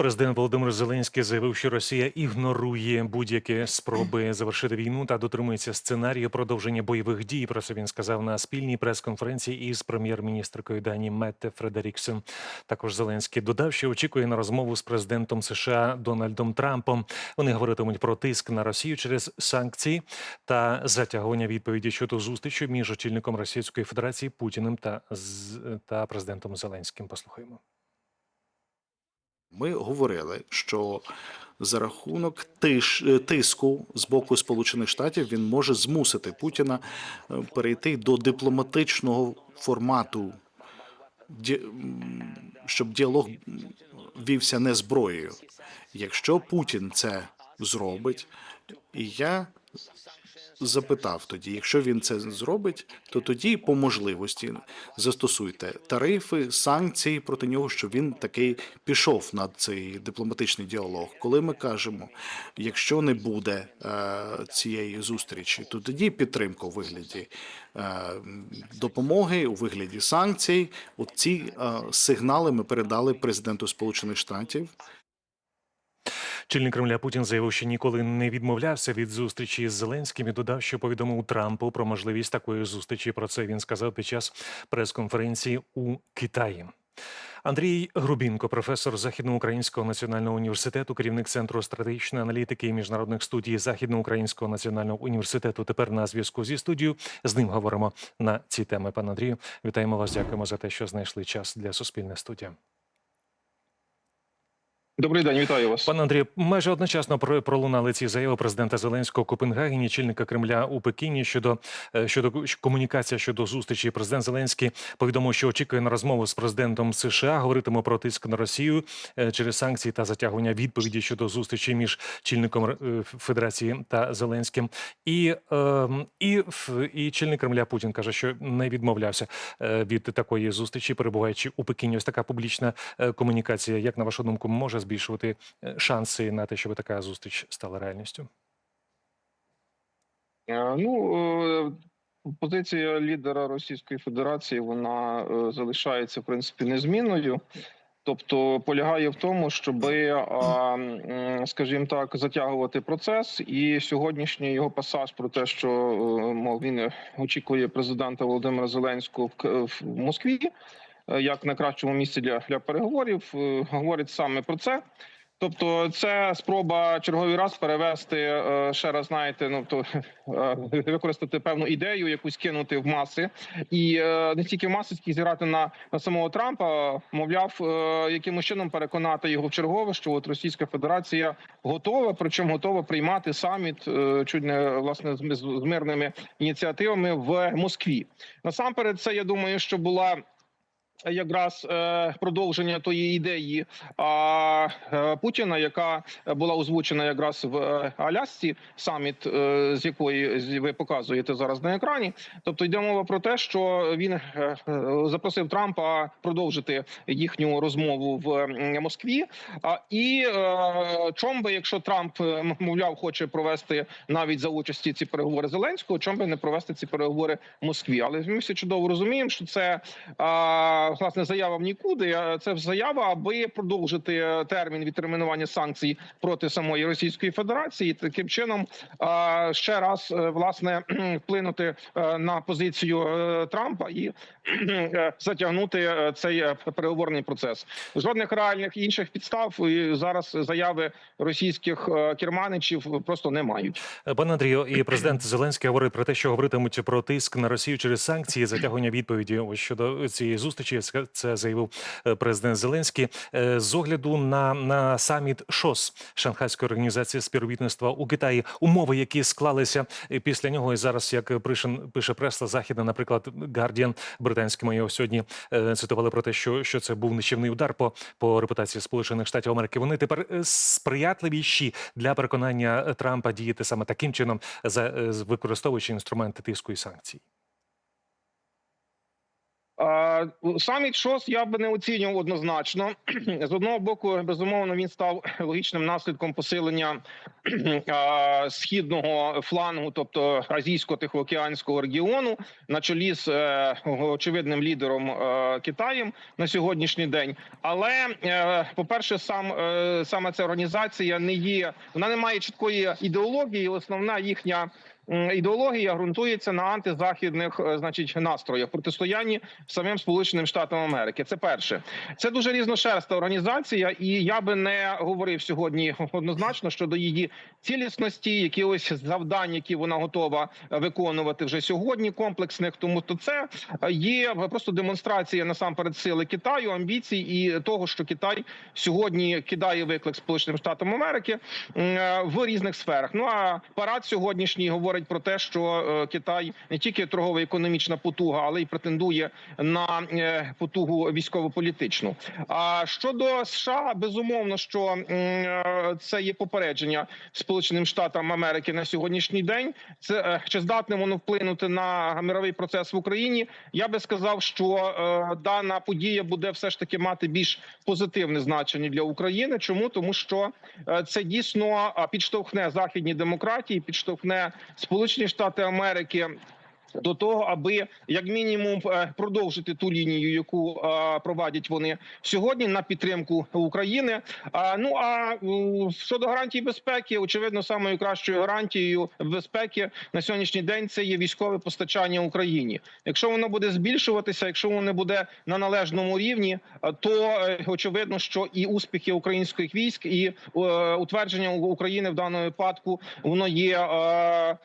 Президент Володимир Зеленський заявив, що Росія ігнорує будь-які спроби завершити війну та дотримується сценарію продовження бойових дій. Про це він сказав на спільній прес-конференції із прем'єр-міністркою Дані Метте Фредеріксен. Також Зеленський додав, що очікує на розмову з президентом США Дональдом Трампом. Вони говоритимуть про тиск на Росію через санкції та затягування відповіді щодо зустрічі між очільником Російської Федерації Путіним та та президентом Зеленським. Послухаємо. Ми говорили, що за рахунок тиш, е, тиску з боку Сполучених Штатів він може змусити Путіна е, перейти до дипломатичного формату, щоб діалог вівся не зброєю. Якщо Путін це зробить, і я запитав тоді, якщо він це зробить, то тоді по можливості застосуйте тарифи, санкції проти нього, щоб він такий пішов на цей дипломатичний діалог. Коли ми кажемо, якщо не буде е, цієї зустрічі, то тоді підтримка у вигляді е, допомоги, у вигляді санкцій. От ці е, сигнали ми передали президенту Сполучених Штатів. Чільник Кремля Путін заявив, що ніколи не відмовлявся від зустрічі з Зеленським і додав, що повідомив Трампу про можливість такої зустрічі. Про це він сказав під час прес-конференції у Китаї. Андрій Грубінко, професор Західноукраїнського національного університету, керівник центру стратегічної аналітики і міжнародних студій Західноукраїнського національного університету. Тепер на зв'язку зі студією. З ним говоримо на ці теми. Пане Андрію, вітаємо вас. Дякуємо за те, що знайшли час для суспільне студія. Добрий день, вітаю вас. Пане Андрію, майже одночасно пролунали ці заяви президента Зеленського Копенгагені, чільника Кремля у Пекіні щодо е, щодо комунікація щодо зустрічі. Президент Зеленський повідомив, що очікує на розмову з президентом США. Говоритиме про тиск на Росію е, через санкції та затягування відповіді щодо зустрічі між чільником е, Федерації та Зеленським. І, е, і, і чільник Кремля Путін каже, що не відмовлявся від такої зустрічі, перебуваючи у Пекіні. Ось така публічна комунікація. Як на вашу думку, може збільшувати е, шанси на те, щоб така зустріч стала реальністю? Е, Ну е, позиція лідера Російської Федерації вона залишається в принципі незмінною. Тобто полягає в тому, щоб, скажімо так, затягувати процес. І сьогоднішній його пасаж про те, що мов він очікує президента Володимира Зеленського в Москві, як на кращому місці для, для переговорів, е, говорить саме про це. Тобто, це спроба черговий раз перевести е, ще раз, знаєте, ну то е, використати певну ідею, якусь кинути в маси, і е, не тільки в маси, скільки зіграти на, на самого Трампа, мовляв, е, якимось чином переконати його в чергове, що от Російська Федерація готова, причому готова приймати саміт е, чуть не власне з мирними ініціативами в Москві. Насамперед, це я думаю, що була якраз е, продовження тої ідеї е, Путіна, яка була озвучена якраз в е, Алясці, саміт, з якої ви показуєте зараз на екрані. Тобто йде мова про те, що він запросив Трампа продовжити їхню розмову в Москві. І чом би, якщо Трамп мовляв, хоче провести навіть за участі ці переговори Зеленського, чом би не провести ці переговори в Москві? Але ми всі чудово розуміємо, що це власне заява в нікуди. а Це заява, аби продовжити е, термін відтермінування санкцій проти самої Російської Федерації. Таким чином ще раз е, власне вплинути е, на позицію е, Трампа і е, затягнути е, цей е, переговорний процес. Жодних реальних інших підстав і зараз заяви російських е, керманичів просто не мають. Е, Пане Андрію, і президент Зеленський говорить про те, що говоритимуть про тиск на Росію через санкції, затягування відповіді щодо цієї зустрічі. Це- Це заявив е, президент Зеленський. Е, З огляду на, на саміт ШОС Шанхайської організації співробітництва у Китаї, умови, які склалися після нього, і зараз як пише, пише преса західна, наприклад, Guardian, британський його сьогодні е, цитували про те, що, що це був нищівний удар по, по репутації Сполучених Штатів Америки. Вони тепер сприятливіші для переконання Трампа діяти саме таким чином, за використовуючи інструменти тиску і санкцій. Саміт ШОС я би не оцінював однозначно. З одного боку, безумовно, він став логічним наслідком посилення східного флангу, тобто азійсько-тихоокеанського регіону, на чолі з е, очевидним лідером е, Китаєм на сьогоднішній день. Але е, по перше, сам саме ця організація не є, вона не має чіткої ідеології. Основна їхня ідеологія ґрунтується на антизахідних, е, значить, настроях протистоянні самим Сполученим Штатам Америки. Це перше. Це дуже різношерста організація, і я би не говорив сьогодні однозначно щодо її цілісності, якихось завдань, які вона готова е, виконувати вже сьогодні, комплексних. Тому то це е, є просто демонстрація насамперед сили Китаю, амбіцій і того, що Китай сьогодні кидає виклик Сполученим Штатам Америки в різних сферах. Ну а парад сьогоднішній говорить про те, що е, Китай не тільки торгово-економічна потуга, але й претендує на е, потугу військово-політичну. А щодо США, безумовно, що е, це є попередження Сполученим Штатам Америки на сьогоднішній день. Це чи здатне воно вплинути на мировий процес в Україні? Я би сказав, що дана подія буде все ж таки мати більш позитивне значення для України. Чому тому, що це дійсно підштовхне західні демократії, підштовхне Сполучені Штати Америки. До того, аби як мінімум е, продовжити ту лінію, яку е, провадять вони сьогодні на підтримку України. Ну а щодо гарантій безпеки, очевидно, самою кращою гарантією безпеки на сьогоднішній день це є військове постачання Україні. Якщо воно буде збільшуватися, якщо воно буде на належному рівні, е, то очевидно, що і успіхи українських військ, і утвердження України в даному випадку воно є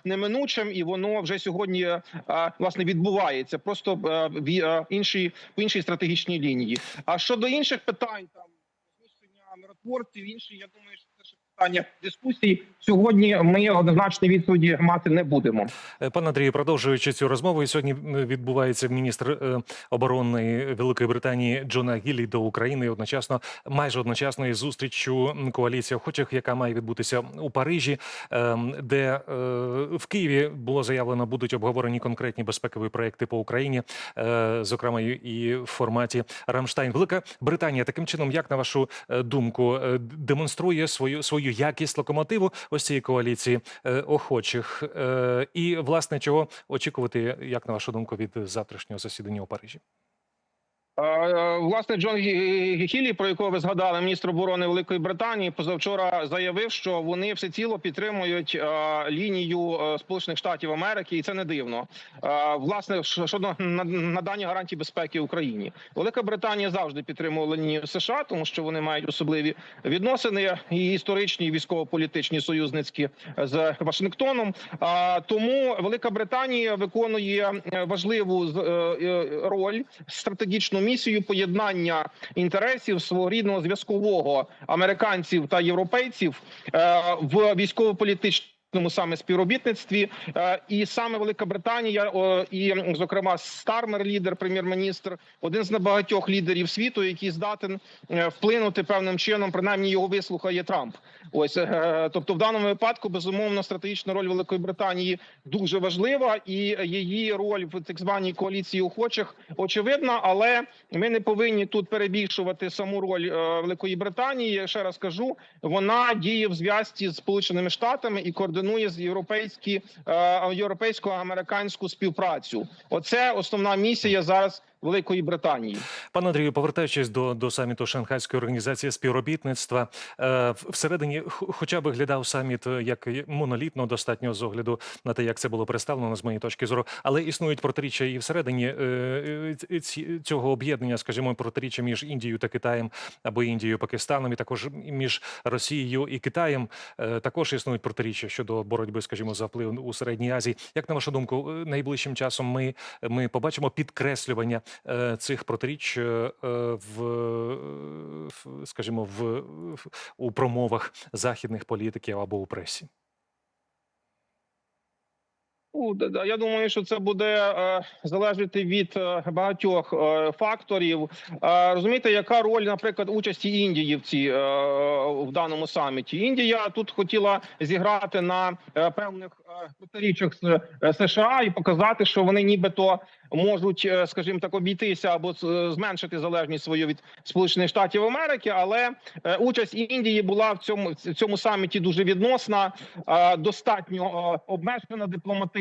неминучим, і воно вже сьогодні власне відбувається просто е, в е, іншій по іншій стратегічній лінії. А щодо інших питань, там розміщення миротворців, інші, я думаю, що питання дискусії. Сьогодні ми однозначної відповіді мати не будемо. Е, Пане Андрію, продовжуючи цю розмову, сьогодні відбувається міністр е, оборони Великої Британії Джона Гіллі до України. Одночасно, майже одночасно із зустрічю коаліції охочих, яка має відбутися у Парижі, ем, де е, в Києві було заявлено, будуть обговорені конкретні безпекові проекти по Україні, зокрема і- в форматі Рамштайн. Велика Британія таким чином, як на вашу думку, демонструє свою свою якість локомотиву ось цієї коаліції е, охочих, Е, і власне чого очікувати, як на вашу думку, від завтрашнього засідання у Парижі? Е, Власне, Джон Гі- Хілі, про якого ви згадали, міністр оборони Великої Британії, позавчора заявив, що вони всеціло підтримують е, лінію е, Сполучених Штатів Америки, і це не дивно. Е, Власне, щодо на- надання гарантій безпеки Україні, Велика Британія завжди підтримувала лінію США, тому що вони мають особливі відносини і історичні, і військово-політичні союзницькі з Вашингтоном. Тому Велика Британія виконує е, важливу е, е, роль стратегічну місію поєднання інтересів свого рідного зв'язкового американців та європейців е, в військово-політичному саме співробітництві, Е, і саме Велика Британія, і зокрема Стармер, лідер, прем'єр-міністр, один з небагатьох лідерів світу, який здатен е, вплинути певним чином, принаймні його вислухає Трамп. Ось е, тобто, в даному випадку безумовно стратегічна роль Великої Британії дуже важлива, і її роль в так званій коаліції охочих очевидна. Але ми не повинні тут перебільшувати саму роль Великої Британії. Я ще раз кажу, вона діє в зв'язці з Сполученими Штатами і координує з європейські е, європейсько-американську співпрацю. Оце основна місія зараз Великої Британії. Пане Андрію, повертаючись до, до саміту Шанхайської організації співробітництва, е, всередині, хоча б виглядав саміт е, як монолітно, достатньо з огляду на те, як це було представлено з моєї точки зору, але існують протиріччя і всередині е, е, цього об'єднання, скажімо, протиріччя між Індією та Китаєм або Індією, Пакистаном, і також між Росією і Китаєм. Е, також існують протиріччя щодо боротьби, скажімо, за вплив у середній Азії. Як на вашу думку, е, найближчим часом ми, ми побачимо підкреслювання цих протиріч е, в, в, скажімо, в у промовах західних політиків або у пресі? Я думаю, що це буде е, залежати від е, багатьох е, факторів. Розумієте, яка роль, наприклад, участі Індії в цій в даному саміті? Індія тут хотіла зіграти на певних протиріччях з США і показати, що вони нібито можуть, скажімо так, обійтися або зменшити залежність свою від Сполучених Штатів Америки, але участь Індії була в цьому в цьому саміті дуже відносна, достатньо обмежена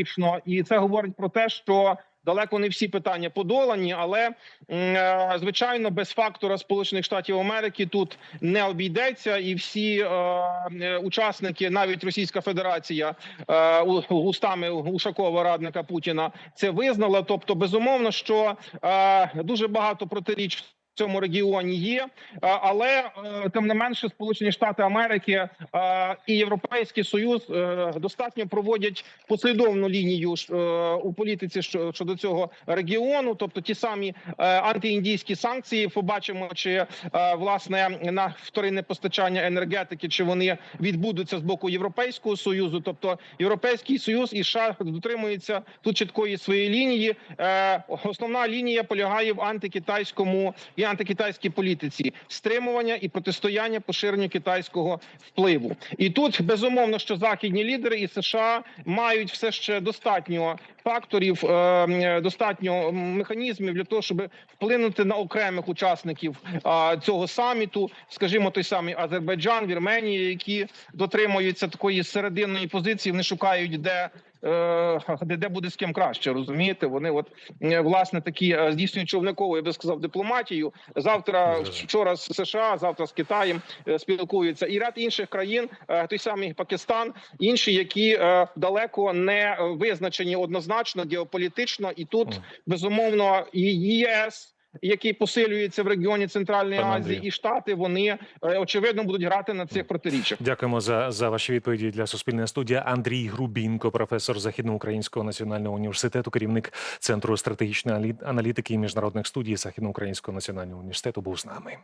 дипломатично, і це говорить про те, що. Далеко не всі питання подолані, але е, звичайно без фактора Сполучених Штатів Америки тут не обійдеться, і всі е, е, учасники, навіть Російська Федерація, е, у- устами Ушакова, радника Путіна, це визнала. Тобто, безумовно, що дуже багато протиріч. Цьому регіоні є, е, але е, тим не менше, Сполучені Штати Америки е, і Європейський Союз достатньо проводять послідовну лінію у політиці що- щодо цього регіону, тобто ті самі антиіндійські санкції. Побачимо, чи власне на вторинне постачання енергетики, чи вони відбудуться з боку Європейського союзу, тобто Європейський Союз і США дотримуються тут чіткої своєї лінії. Основна лінія полягає в антикитайському і антикитайській політиці, стримування і протистояння поширенню китайського впливу. І тут безумовно, що західні лідери і США мають все ще достатньо факторів, е, достатньо механізмів для того, щоб вплинути на окремих учасників цього саміту, скажімо, той самий Азербайджан, Вірменія, які дотримуються такої серединної позиції, вони шукають де. е, Де, де буде з ким краще, розумієте? Вони от е, власне такі е, здійснюють човникову, я би сказав, дипломатію. Завтра вчора з США, завтра з Китаєм е, спілкуються, і ряд інших країн, е, той самий Пакистан, інші, які е, далеко не е, визначені однозначно геополітично, і тут безумовно і ЄС. Який посилюється в регіоні Центральної Пане Азії, Андрію. і Штати вони е, очевидно будуть грати на цих протиріччях. Дякуємо за, за ваші відповіді для Суспільної студії. Андрій Грубінко, професор Західноукраїнського національного університету, керівник центру стратегічної алі- аналітики і міжнародних студій Західноукраїнського національного університету, був з нами.